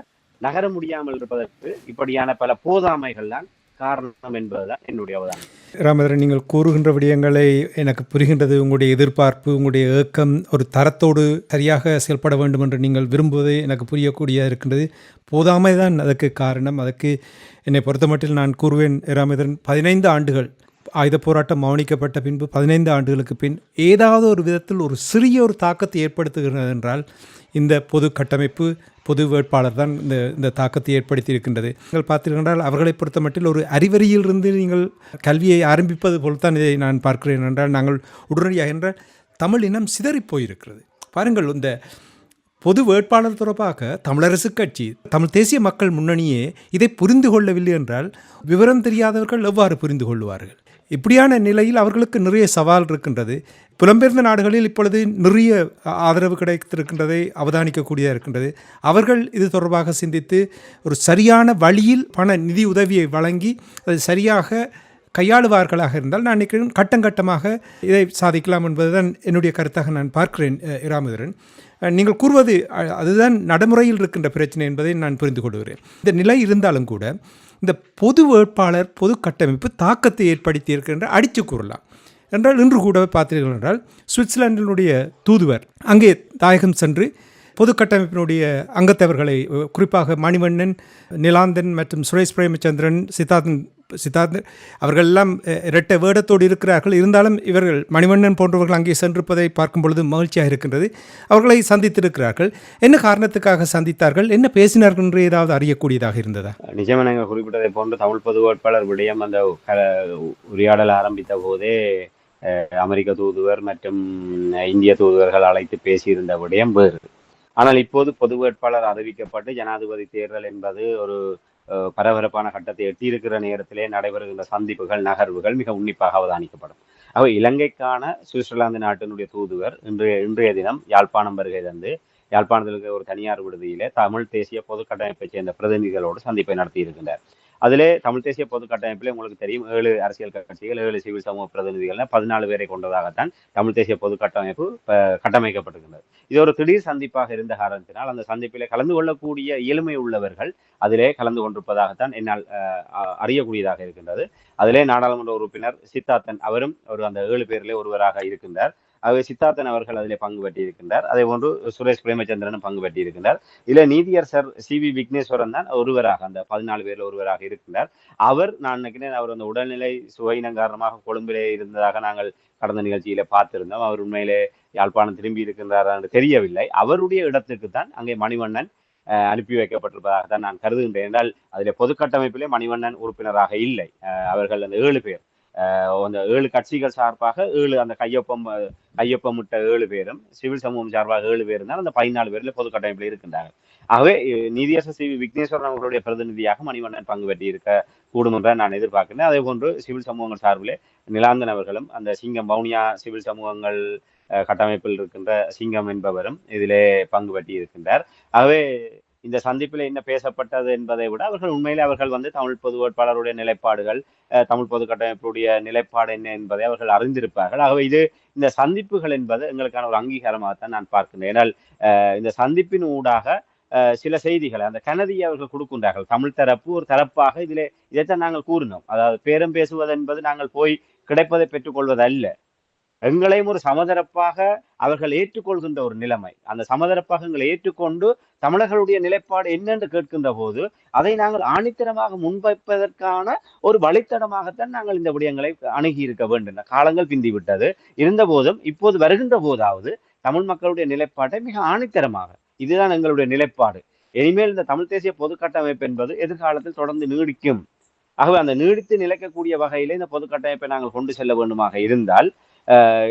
நகர முடியாமல் இருப்பதற்கு இப்படியான பல போதாமைகள் தான் காரணம் என்பதுதான் என்னுடைய அவதானம். ராமதரன் நீங்கள் கூறுகின்ற விடயங்களை எனக்கு புரிகின்றது. உங்களுடைய எதிர்பார்ப்பு உங்களுடைய ஏக்கம் ஒரு தரத்தோடு சரியாக செயல்பட வேண்டும் என்று நீங்கள் விரும்புவது எனக்கு புரியக்கூடியதாக இருக்கின்றது. போதாமை தான் அதற்கு காரணம். அதற்கு என்னை பொறுத்தமட்டில் நான் கூறுவேன் ராமதரன் பதினைந்து ஆண்டுகள் ஆயுத போராட்டம் மௌனிக்கப்பட்ட பின்பு பதினைந்து ஆண்டுகளுக்கு பின் ஏதாவது ஒரு விதத்தில் ஒரு சிறிய ஒரு தாக்கத்தை ஏற்படுத்துகிறது என்றால் இந்த பொது கட்டமைப்பு பொது வேட்பாளர் தான் இந்த இந்த தாக்கத்தை ஏற்படுத்தி இருக்கின்றது நீங்கள் பார்த்தீர்கள் அவர்களை பொறுத்த மட்டில் ஒரு அறிவறியிலிருந்து நீங்கள் கல்வியை ஆரம்பிப்பது போல்தான் இதை நான் பார்க்கிறேன் என்றால் நாங்கள் உடனடியாக என்றால் தமிழ் இனம் சிதறிப் போயிருக்கிறது. பாருங்கள் இந்த பொது வேட்பாளர் தொடர்பாக தமிழரசு கட்சி தமிழ் தேசிய மக்கள் முன்னணியே இதை புரிந்து கொள்ளவில்லை என்றால் விவரம் தெரியாதவர்கள் எவ்வாறு புரிந்து கொள்வார்கள்? இப்படியான நிலையில் அவர்களுக்கு நிறைய சவால் இருக்கின்றது. புலம்பெயர்ந்த நாடுகளில் இப்பொழுது நிறைய ஆதரவு கிடைத்திருக்கின்றதை அவதானிக்கக்கூடியதாக இருக்கின்றது. அவர்கள் இது தொடர்பாக சிந்தித்து ஒரு சரியான வழியில் பண நிதி உதவியை வழங்கி அது சரியாக கையாளுவார்களாக இருந்தால் நான் நினைக்கிறேன் கட்டம் கட்டமாக இதை சாதிக்கலாம் என்பதுதான் என்னுடைய கருத்தாக நான் பார்க்கிறேன் அஹ், இராமதுரன். நீங்கள் கூறுவது அதுதான் நடைமுறையில் இருக்கின்ற பிரச்சனை என்பதை நான் புரிந்து கொள்கிறேன். இந்த நிலை இருந்தாலும் கூட இந்த பொது வேட்பாளர் பொது கட்டமைப்பு தாக்கத்தை ஏற்படுத்தி இருக்கின்ற அடித்து கூறலாம். என்றால் இன்று கூட பார்த்தீர்கள் என்றால் சுவிட்சர்லாந்தினுடைய தூதுவர் அங்கே தாயகம் சென்று பொது கட்டமைப்பினுடைய அங்கத்தவர்களை குறிப்பாக மணிவண்ணன் நிலாந்தன் மற்றும் சுரேஷ் பிரேமச்சந்திரன் சித்தார்த்தன் சித்தார்த் அவர்கள் எல்லாம் இரட்டை வேடத்தோடு இருக்கிறார்கள். இருந்தாலும் இவர்கள் மணிவண்ணன் போன்றவர்கள் அங்கே சென்றிருப்பதை பார்க்கும் பொழுது மகிழ்ச்சியாக இருக்கின்றது. அவர்களை சந்தித்திருக்கிறார்கள். என்ன காரணத்துக்காக சந்தித்தார்கள்? என்ன பேசினார்கள் என்று ஏதாவது அறியக்கூடியதாக இருந்ததா? நிஜமா நாங்கள் குறிப்பிட்டதை போன்று தமிழ் பொது வேட்பாளர் விடயம் அந்த உரையாடல் ஆரம்பித்த போதே அஹ், அமெரிக்க தூதுவர் மற்றும் இந்திய தூதுவர்கள் அழைத்து பேசியிருந்த விடயம் வேறு. ஆனால் இப்போது பொது வேட்பாளர் அறிவிக்கப்பட்டு ஜனாதிபதி தேர்தல் என்பது ஒரு பரபரப்பான கட்டத்தை எட்டியிருக்கிற நேரத்திலே நடைபெறுகின்ற சந்திப்புகள் நகர்வுகள் மிக உன்னிப்பாக அவதானிக்கப்படும். அவை இலங்கைக்கான சுவிட்சர்லாந்து நாட்டினுடைய தூதுவர் இன்றைய இன்றைய தினம் யாழ்ப்பாணம் வருகை தந்து யாழ்ப்பாணத்தில் இருக்கிற ஒரு தனியார் விடுதியிலே தமிழ் தேசிய பொது கட்டமைப்பைச் சேர்ந்த பிரதிநிதிகளோடு சந்திப்பை நடத்தியிருக்கின்றனர் அதிலே தமிழ் தேசிய பொது கட்டமைப்பிலே உங்களுக்கு தெரியும் ஏழு அரசியல் கட்சிகள் ஏழு சிவில் சமூக பிரதிநிதிகள் பதினாலு பேரை கொண்டதாகத்தான் தமிழ் தேசிய பொது கட்டமைப்பு கட்டமைக்கப்பட்டிருக்கின்றது இது ஒரு திடீர் சந்திப்பாக இருந்த காரணத்தினால் அந்த சந்திப்பிலே கலந்து கொள்ளக்கூடிய இயலுமை உள்ளவர்கள் அதிலே கலந்து கொண்டிருப்பதாகத்தான் என்னால் அறியக்கூடியதாக இருக்கின்றது. அதிலே நாடாளுமன்ற உறுப்பினர் சித்தார்த்தன் அவரும் ஒரு அந்த ஏழு பேரிலே ஒருவராக இருக்கின்றார். ஆகவே சித்தார்த்தன் அவர்கள் அதில் பங்கு பற்றியிருக்கின்றார் அதே போன்று சுரேஷ் பிரேமச்சந்திரனும் பங்கு பற்றியிருக்கின்றார் இதில் நீதியர் நீதியரசர் சி வி விக்னேஸ்வரன் தான் ஒருவராக அந்த பதினாலு பேரில் ஒருவராக இருக்கின்றார். அவர் நான் நினைக்கிறேன் அவர் அந்த உடல்நிலை சுவையினம் காரணமாக கொழும்பிலே இருந்ததாக நாங்கள் கடந்த நிகழ்ச்சியில பார்த்திருந்தோம். அவர் உண்மையிலே யாழ்ப்பாணம் திரும்பி இருக்கின்றார் என்று தெரியவில்லை. அவருடைய இடத்துக்கு தான் அங்கே மணிவண்ணன் அனுப்பி வைக்கப்பட்டிருப்பதாக தான் நான் கருதுகின்றேன். என்றால் அதில் பொது கட்டமைப்பிலே மணிவண்ணன் உறுப்பினராக இல்லை. அவர்கள் அந்த ஏழு பேர். அந்த ஏழு கட்சிகள் சார்பாக ஏழு அந்த கையொப்பம் அஹ், கையொப்பமிட்ட ஏழு பேரும் சிவில் சமூகம் சார்பாக ஏழு பேரும் தான் அந்த பதினாலு பேர்ல பொது கட்டமைப்பில் இருக்கின்றார்கள். ஆகவே அஹ், நீதியரசர் சி விக்னேஸ்வரன் அவர்களுடைய பிரதிநிதியாக மணிவண்ணன் பங்கு பெற்றி இருக்க கூடும் என்ற நான் எதிர்பார்க்கிறேன் அதே போன்று சிவில் சமூகங்கள் சார்பிலே நிலாந்தன் அவர்களும் அந்த சிங்கம் வவுனியா சிவில் சமூகங்கள் கட்டமைப்பில் இருக்கின்ற சிங்கம் என்பவரும் இதிலே பங்கு பற்றி இருக்கின்றார் ஆகவே இந்த சந்திப்பில் என்ன பேசப்பட்டது என்பதை விட அவர்கள் உண்மையிலே அவர்கள் வந்து தமிழ் பொது வேட்பாளருடைய நிலைப்பாடுகள் தமிழ் பொது கட்டமைப்புடைய நிலைப்பாடு என்ன என்பதை அவர்கள் அறிந்திருப்பார்கள். ஆகவே இது இந்த சந்திப்புகள் என்பது எங்களுக்கான ஒரு அங்கீகாரமாகத்தான் நான் பார்க்கின்றேன். ஏனால் இந்த சந்திப்பின் ஊடாக சில செய்திகளை அந்த கனதியை அவர்கள் கொடுக்கின்றார்கள். தமிழ் தரப்பு ஒரு தரப்பாக இதிலே இதைத்தான் நாங்கள் கூறினோம். அதாவது பேரம் பேசுவது என்பது நாங்கள் போய் கிடைப்பதை பெற்றுக்கொள்வது அல்ல எங்களையும் ஒரு சமதரப்பாக அவர்கள் ஏற்றுக்கொள்கின்ற ஒரு நிலைமை. அந்த சமதரப்பாக எங்களை ஏற்றுக்கொண்டு தமிழர்களுடைய நிலைப்பாடு என்னென்று கேட்கின்ற போது அதை நாங்கள் ஆணித்தரமாக முன்வைப்பதற்கான ஒரு வழித்தடமாகத்தான் நாங்கள் இந்த விடயங்களை அணுகி இருக்க வேண்டும். காலங்கள் பிந்தி விட்டது இருந்த போதும் இப்போது வருகின்ற போதாவது தமிழ் மக்களுடைய நிலைப்பாட்டை மிக ஆணித்தரமாக. இதுதான் எங்களுடைய நிலைப்பாடு. இனிமேல் இந்த தமிழ் தேசிய பொது கட்டமைப்பு என்பது எதிர்காலத்தில் தொடர்ந்து நீடிக்கும். ஆகவே அந்த நீடித்து நிலைக்கக்கூடிய வகையிலே இந்த பொது கட்டமைப்பை நாங்கள் கொண்டு செல்ல வேண்டுமாக இருந்தால்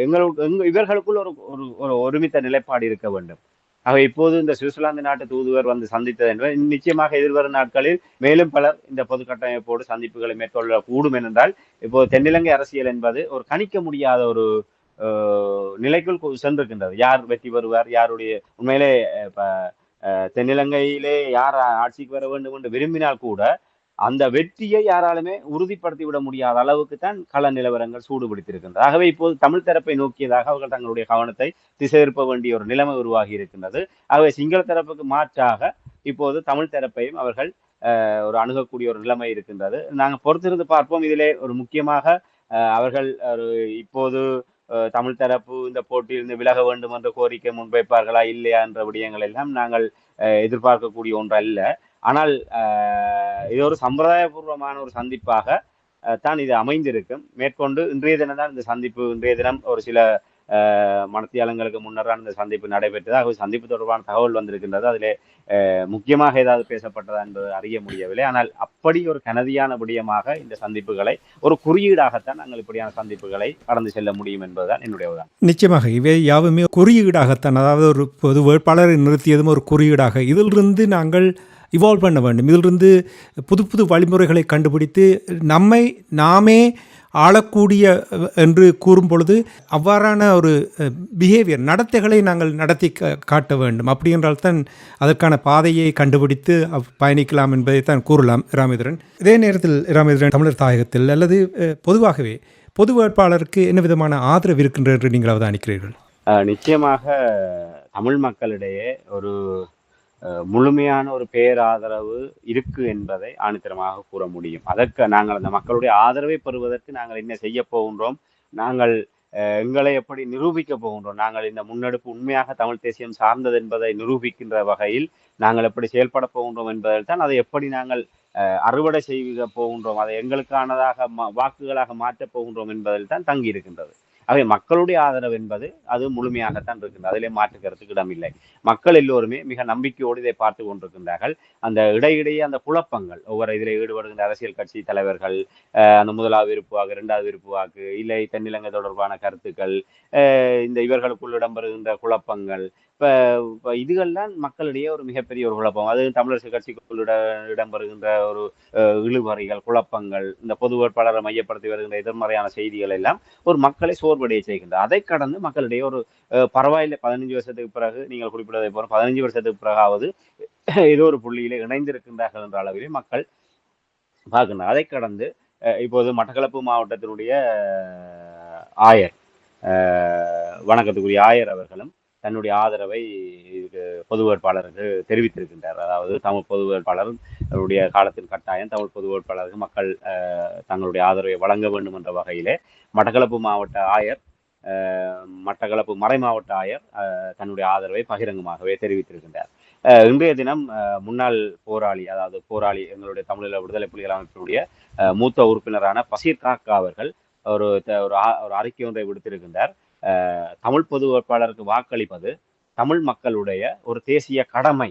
எங்களுக்கு இவர்களுக்குள் ஒரு ஒரு ஒரு ஒருமித்த நிலைப்பாடு இருக்க வேண்டும். ஆக இப்போது இந்த சுவிட்சர்லாந்து நாட்டு தூதுவர் வந்து சந்தித்தது என்பது நிச்சயமாக எதிர்வரும் நாட்களில் மேலும் பலர் இந்த பொது கட்டமைப்போடு சந்திப்புகளை மேற்கொள்ள கூடும் என்றால் இப்போ தென்னிலங்கை அரசியல் என்பது ஒரு கணிக்க முடியாத ஒரு நிலைக்குள் சென்றிருக்கின்றது. யார் வெற்றி பெறுவார் யாருடைய உண்மையிலே இப்ப தென்னிலங்கையிலே யார் ஆட்சிக்கு வர வேண்டும் என்று விரும்பினால் கூட அந்த வெற்றியை யாராலுமே உறுதிப்படுத்தி விட முடியாத அளவுக்கு தான் கள நிலவரங்கள் சூடுபிடித்திருக்கின்றது. ஆகவே இப்போது தமிழ் தரப்பை நோக்கியதாக அவர்கள் தங்களுடைய கவனத்தை திசை திருப்ப வேண்டிய ஒரு நிலைமை உருவாகி இருக்கின்றது. ஆகவே சிங்கள தரப்புக்கு மாற்றாக இப்போது தமிழ் தரப்பையும் அவர்கள் ஒரு அணுகக்கூடிய ஒரு நிலைமை இருக்கின்றது. நாங்கள் பொறுத்திருந்து பார்ப்போம். இதிலே ஒரு முக்கியமாக அவர்கள் ஒரு இப்போது தமிழ் தரப்பு இந்த போட்டியிலிருந்து விலக வேண்டும் என்ற கோரிக்கை முன்வைப்பார்களா இல்லையா என்ற விடயங்கள் எல்லாம் நாங்கள் எதிர்பார்க்கக்கூடிய ஒன்று அல்ல ஆனால் இது ஒரு சம்பிரதாயபூர்வமான ஒரு சந்திப்பாக தான் இது அமைந்திருக்கும். மேற்கொண்டு இன்றைய தினம் தான் இந்த சந்திப்பு இன்றைய தினம் ஒரு சில மனத்தியாளங்களுக்கு முன்னர் தான் இந்த சந்திப்பு நடைபெற்றது ஆகவே சந்திப்பு தொடர்பான தகவல் வந்திருக்கின்றது. அதிலே முக்கியமாக ஏதாவது பேசப்பட்டதா என்பது அறிய முடியவில்லை. ஆனால் அப்படி ஒரு கனதியான விடயமாக இந்த சந்திப்புகளை ஒரு குறியீடாகத்தான் நாங்கள் இப்படியான சந்திப்புகளை கடந்து செல்ல முடியும் என்பதுதான் என்னுடைய உதாரணம். நிச்சயமாக இவை யாவுமே குறியீடாகத்தான் அதாவது ஒரு பொது வேட்பாளரை நிறுத்தியதும் ஒரு குறியீடாக. இதிலிருந்து நாங்கள் இவால்வ் பண்ண வேண்டும். இதிலிருந்து புது புது வழிமுறைகளை கண்டுபிடித்து நம்மை நாமே ஆளக்கூடிய என்று கூறும் பொழுது அவ்வாறான ஒரு பிஹேவியர் நடத்தைகளை நாங்கள் நடத்தி கா- காட்ட வேண்டும். அப்படி என்றால் தான் அதற்கான பாதையை கண்டுபிடித்து பயணிக்கலாம் என்பதை தான் கூறலாம் ராமேந்திரன். இதே நேரத்தில் ராமேந்திரன் தமிழர் தாயகத்தில் அல்லது பொதுவாகவே பொது வேட்பாளருக்கு என்ன விதமான ஆதரவு இருக்கின்றது என்று நீங்கள் அவதானிக்கிறீர்கள்? நிச்சயமாக தமிழ் மக்களிடையே ஒரு முழுமையான ஒரு பேராதரவு இருக்கு என்பதை ஆணித்தரமாக கூற முடியும். அதற்கு நாங்கள் அந்த மக்களுடைய ஆதரவை பெறுவதற்கு நாங்கள் என்ன செய்ய போகின்றோம்? நாங்கள் எங்களை எப்படி நிரூபிக்க போகின்றோம்? நாங்கள் இந்த முன்னெடுப்பு உண்மையாக தமிழ் தேசியம் சார்ந்தது என்பதை நிரூபிக்கின்ற வகையில் நாங்கள் எப்படி செயல்பட போகின்றோம் என்பதில் தான் அதை எப்படி நாங்கள் அறுவடை செய்ய போகின்றோம்? அதை எங்களுக்கானதாக மா- வாக்குகளாக மாற்றப் போகின்றோம் என்பதில் தான் தங்கி இருக்கின்றது ஆகவே மக்களுடைய ஆதரவு என்பது அது முழுமையாகத்தான் இருக்கின்றது. அதிலே மாற்று கருத்துக்கு இடமில்லை மக்கள் எல்லோருமே மிக நம்பிக்கையோடு இதை பார்த்து கொண்டிருக்கின்றார்கள். அந்த இடையிடையே அந்த குழப்பங்கள் ஒவ்வொரு இதில் ஈடுபடுகின்ற அரசியல் கட்சி தலைவர்கள் அந்த முதலாவது விருப்பு வாக்கு இரண்டாவது விருப்பு வாக்கு இல்லை தென்னிலங்கை தொடர்பான கருத்துக்கள் இந்த இவர்களுக்குள் இடம்பெறுகின்ற குழப்பங்கள் இப்போ இதுகள்லாம் மக்களிடையே ஒரு மிகப்பெரிய ஒரு குழப்பம். அது தமிழரசு கட்சிக்குள் இடம் இடம்பெறுகின்ற ஒரு இழுவறைகள் குழப்பங்கள் இந்த பொது வேட்பாளரை மையப்படுத்தி வருகின்ற எதிர்மறையான செய்திகள் எல்லாம் ஒரு மக்களை சோர்வடைய செய்கின்றது அதை கடந்து மக்களிடையே ஒரு பரவாயில்லை பதினஞ்சு வருஷத்துக்கு பிறகு நீங்கள் குறிப்பிட்டதை போல பதினஞ்சு வருஷத்துக்கு பிறகாவது ஏதோ ஒரு புள்ளியில இணைந்திருக்கின்றார்கள் என்ற அளவிலே மக்கள் பார்க்கின்றனர். அதை கடந்து இப்போது மட்டக்களப்பு மாவட்டத்தினுடைய ஆயர் வணக்கத்துக்குரிய ஆயர் அவர்களும் தன்னுடைய ஆதரவை இதுக்கு பொது வேட்பாளருக்கு தெரிவித்திருக்கின்றார் அதாவது தமிழ் பொது வேட்பாளர் தன்னுடைய காலத்தின் கட்டாயம் தமிழ் பொது வேட்பாளருக்கு மக்கள் தங்களுடைய ஆதரவை வழங்க வேண்டும் என்ற வகையிலே மட்டக்களப்பு மாவட்ட ஆயர் மட்டக்களப்பு மறை மாவட்ட ஆயர் தன்னுடைய ஆதரவை பகிரங்கமாகவே தெரிவித்திருக்கின்றார். இன்றைய தினம் முன்னாள் போராளி அதாவது போராளி எங்களுடைய தமிழீழ விடுதலை புலிகள் அமைப்பினுடைய மூத்த உறுப்பினரான பசீர் காக்கா அவர்கள் ஒரு ஒரு அறிக்கை ஒன்றை விடுத்திருக்கின்றார். தமிழ் பொது வேட்பாளருக்கு வாக்களிப்பது தமிழ் மக்களுடைய ஒரு தேசிய கடமை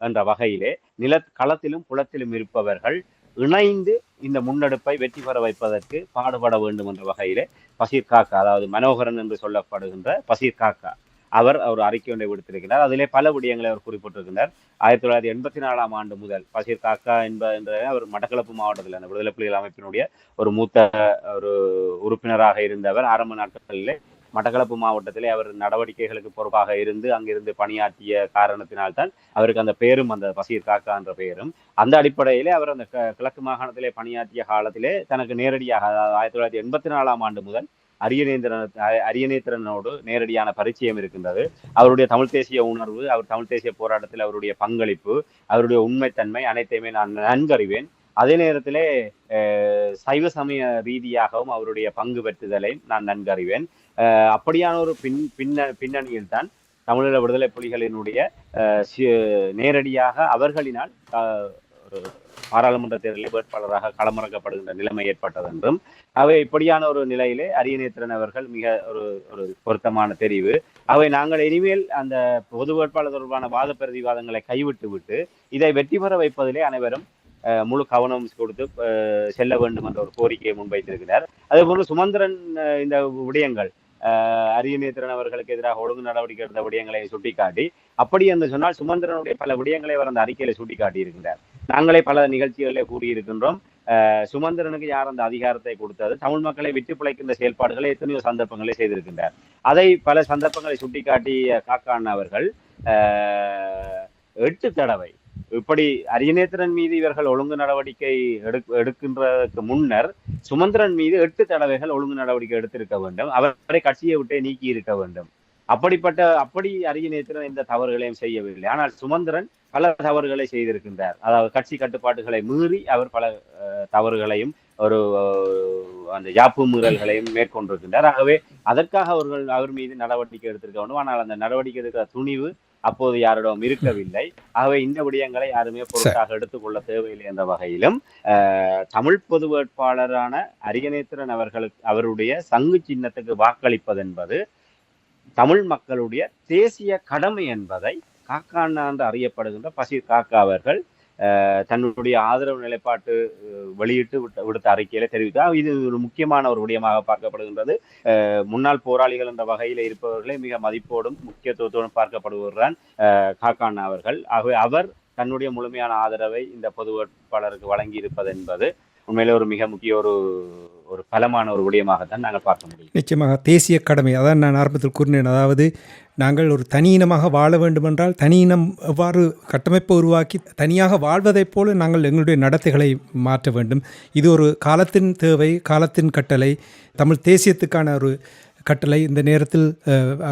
என்ற வகையிலே நில களத்திலும் புலத்திலும் இருப்பவர்கள் இணைந்து இந்த முன்னெடுப்பை வெற்றி பெற வைப்பதற்கு பாடுபட வேண்டும் என்ற வகையிலே பசீர் காக்கா அதாவது மனோகரன் என்று சொல்லப்படுகின்ற பசீர் காக்கா அவர் ஒரு அறிக்கை ஒன்றை விடுத்திருக்கிறார். அதிலே பல விடயங்களை அவர் குறிப்பிட்டிருக்கிறார். ஆயிரத்தி தொள்ளாயிரத்தி எண்பத்தி நாலாம் ஆண்டு முதல் பசீர் காக்கா என்ப என்ற அவர் மட்டக்களப்பு மாவட்டத்தில் அந்த விடுதலை புலிகள் அமைப்பினுடைய ஒரு மூத்த ஒரு உறுப்பினராக இருந்தவர். ஆரம்ப நாட்களிலே மட்டக்களப்பு மாவட்டத்திலே அவர் நடவடிக்கைகளுக்கு பொறுப்பாக இருந்து அங்கிருந்து பணியாற்றிய காரணத்தினால்தான் அவருக்கு அந்த பெயரும் அந்த பசீர் காக்கா என்ற பெயரும் அந்த அடிப்படையிலே அவர் அந்த க- கிழக்கு மாகாணத்திலே பணியாற்றிய காலத்திலே தனக்கு நேரடியாக அதாவது ஆயிரத்தி தொள்ளாயிரத்தி எண்பத்தி நாலாம் ஆண்டு முதல் அரியநேந்திரன் அரியநேத்திரனோடு நேரடியான பரிச்சயம் இருக்கின்றது. அவருடைய தமிழ் தேசிய உணர்வு அவர் தமிழ் தேசிய போராட்டத்தில் அவருடைய பங்களிப்பு அவருடைய உண்மைத்தன்மை அனைத்தையுமே நான் நன்கறிவேன். அதே நேரத்திலே சைவ சமய ரீதியாகவும் அவருடைய பங்கு பெற்றுதலை நான் நன்கறிவேன் அப்படியான ஒரு பின் பின்ன பின்னணியில் தான் தமிழீழ விடுதலை புலிகளினுடைய நேரடியாக அவர்களினால் ஒரு பாராளுமன்ற தேர்தலில் வேட்பாளராக களமிறக்கப்படுகின்ற நிலைமை ஏற்பட்டது என்றும் அவை இப்படியான ஒரு நிலையிலே அரியநேத்திரன் அவர்கள் மிக ஒரு ஒரு பொருத்தமான தெரிவு. அவை நாங்கள் இனிமேல் அந்த பொது வேட்பாளர் தொடர்பான வாத பிரதிவாதங்களை கைவிட்டு விட்டு இதை வெற்றி பெற வைப்பதிலே அனைவரும் முழு கவனம் கொடுத்து அஹ், செல்ல வேண்டும் என்ற ஒரு கோரிக்கையை முன்வைத்திருக்கிறார். அதே போன்று சுமந்திரன் இந்த விடயங்கள் அரியநேத்திரன் அவர்களுக்கு எதிராக ஒழுங்கு நடவடிக்கை எடுத்த விடயங்களை சுட்டிக்காட்டி அப்படி என்று சொன்னால் சுமந்திரனுடைய பல விடயங்களை அவர் அந்த அறிக்கையில சுட்டிக்காட்டி இருக்கின்றார் நாங்களே பல நிகழ்ச்சிகளில் கூறியிருக்கின்றோம். அஹ், சுமந்திரனுக்கு யார் அந்த அதிகாரத்தை கொடுத்தது? தமிழ் மக்களை விட்டு பிழைக்கின்ற செயல்பாடுகளை எத்தனையோ சந்தர்ப்பங்களை செய்திருக்கின்றார். அதை பல சந்தர்ப்பங்களை சுட்டிக்காட்டிய காக்கான் அவர்கள் எட்டு தடவை இப்படி அரியநேத்திரன் மீது இவர்கள் ஒழுங்கு நடவடிக்கை எடுக் எடுக்கின்றதற்கு முன்னர் சுமந்திரன் மீது எட்டு தடவைகள் ஒழுங்கு நடவடிக்கை எடுத்திருக்க வேண்டும். அவரை கட்சியை விட்டே நீக்கி இருக்க வேண்டும். அப்படிப்பட்ட அப்படி அரியநேத்திரன் எந்த தவறுகளையும் செய்யவில்லை. ஆனால் சுமந்திரன் பல தவறுகளை செய்திருக்கின்றார். அதாவது கட்சி கட்டுப்பாட்டுகளை மீறி அவர் பல தவறுகளையும் ஒரு அந்த யாப்பு மீறல்களையும் மேற்கொண்டிருக்கின்றார். ஆகவே அதற்காக அவர்கள் அவர் மீது நடவடிக்கை எடுத்திருக்க வேண்டும். ஆனால் அந்த நடவடிக்கை எடுக்கிற துணிவு அப்போது யாரிடம் இருக்கவில்லை. ஆகவே இந்த விடயங்களை யாருமே பொருட்டாக எடுத்துக்கொள்ள தேவையில்லை என்ற வகையிலும் தமிழ் பொது வேட்பாளரான அரியநேத்திரன் அவர்களுக்கு அவருடைய சங்கு சின்னத்துக்கு வாக்களிப்பது என்பது தமிழ் மக்களுடைய தேசிய கடமை என்பதை என்று அறியப்படுகின்ற பசீர் காக்கா அவர்கள் தன்னுடைய ஆதரவு நிலைப்பாட்டு வெளியிட்டு விடுத்த அறிக்கையில தெரிவித்தார். இது ஒரு முக்கியமான ஒரு விடயமாக பார்க்கப்படுகின்றது. முன்னாள் போராளிகள் என்ற வகையில் இருப்பவர்களே மிக மதிப்போடும் முக்கியத்துவத்தோடும் பார்க்கப்படுகிறான் காக்கான் அவர்கள். ஆகவே அவர் தன்னுடைய முழுமையான ஆதரவை இந்த பொது வேட்பாளருக்கு வழங்கி இருப்பது என்பது உண்மையிலே ஒரு மிக முக்கிய ஒரு ஒரு பலமான ஒரு விடயமாகத்தான் நாங்கள் பார்க்க முடியும். நிச்சயமாக தேசிய கடமை அதான் நான் ஆரம்பத்தில் கூறினேன். அதாவது நாங்கள் ஒரு தனி இனமாக வாழ வேண்டுமென்றால் தனி இனம் எவ்வாறு கட்டமைப்பை உருவாக்கி தனியாக வாழ்வதைப் போல நாங்கள் எங்களுடைய நடத்தைகளை மாற்ற வேண்டும். இது ஒரு காலத்தின் தேவை காலத்தின் கட்டளை. தமிழ் தேசியத்துக்கான ஒரு கட்டளை. இந்த நேரத்தில்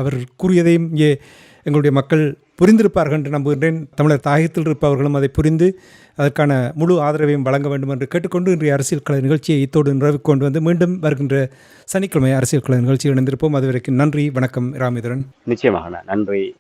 அவர் கூறியதையும் இங்கே எங்களுடைய மக்கள் புரிந்திருப்பார்கள் என்று நம்புகின்றேன். தமிழர் தாயகத்தில் இருப்பவர்களும் அதை புரிந்து அதற்கான முழு ஆதரவையும் வழங்க வேண்டும் என்று கேட்டுக்கொண்டு இன்றைய அரசியல் கலை நிகழ்ச்சியை இத்தோடு நிறைவு கொண்டு வந்து மீண்டும் வருகின்ற சனிக்கிழமை அரசியல் கலை நிகழ்ச்சியில் இணைந்திருப்போம். அதுவரைக்கும் நன்றி வணக்கம் ராமேந்திரன் நிச்சயமாக நன்றி.